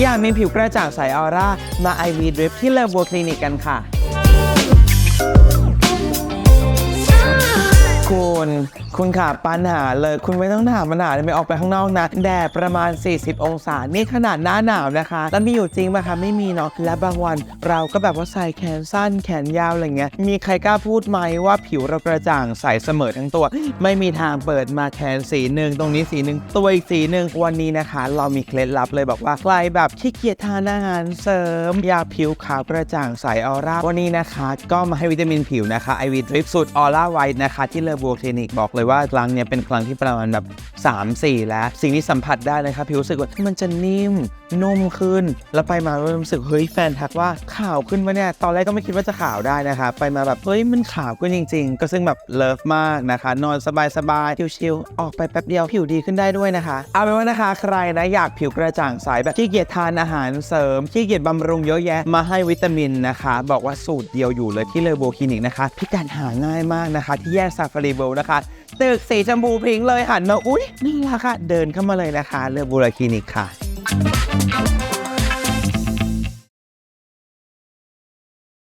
อยากมีผิวกระจ่างใสออร่ามาไอวีดริปที่เลอบัวคลินิกกันค่ะ คุณคุณค่ะปัญหาเลย คุณไม่ต้องถามปัญหาเลยไม่ออกไปข้างนอกนะแดดประมาณ 40 องศา นี่ขนาดหน้าหนาวนะคะ แล้วมีอยู่จริงไหมคะไม่มีเนาะและบางวันเราก็แบบว่าใส่แขนสั้นแขนยาวอะไรเงี้ยมีใครกล้าพูดไหมว่าผิวเรากระจ่างใสเสมอทั้งตัว ไม่มีทางเปิดมาแขนสีหนึ่งตรงนี้สีหนึ่งตัวอีกสีหนึ่งวันนี้นะคะ เรามีเคล็ดลับเลยบอกว่าใครแบบขี้เกียจทานอาหารเสริมยาผิวขาวกระจ่างใสออร่าวันนี้นะคะ ก็มาให้วิตามินผิวนะคะไอวีดริปสูตรออร่าไวท์นะคะที่เลอบัวคลินิกบอกเลยว่าครั้งเนี้ยเป็นครั้งที่ประมาณแบบ3-4 แล้ว สิ่งที่สัมผัสได้เลยครับผิวรู้สึกว่ามันจะนิ่มนุ่มขึ้น แล้วไปมารู้สึกเฮ้ยแฟนทักว่าขาวขึ้นวะเนี่ยตอนแรกก็ไม่คิดว่าจะขาวได้นะคะไปมาแบบเฮ้ยมันขาวขึ้นจริง ๆ ก็ซึ่งแบบเลิฟมากนะคะ นอนสบายๆชิลๆออกไปแป๊บเดียวผิวดีขึ้นได้ด้วยนะคะ เอาเป็นว่านะคะใครนะอยากผิวกระจ่างใสแบบขี้เกียจทานอาหารเสริมขี้เกียจบำรุงเยอะแยะมาให้วิตามินนะคะ บอกว่าสูตรเดียวอยู่เลยที่เลโบคลินิกนะคะพิกัดหาง่ายมากนะคะ ที่แยกซาฟารีเบลนะคะตึกสีชมพูพิงค์เลยหันมาอุ๊ยน่ารักค่ะเดินเข้ามาเลยนะคะเลอโบคลินิกค่ะ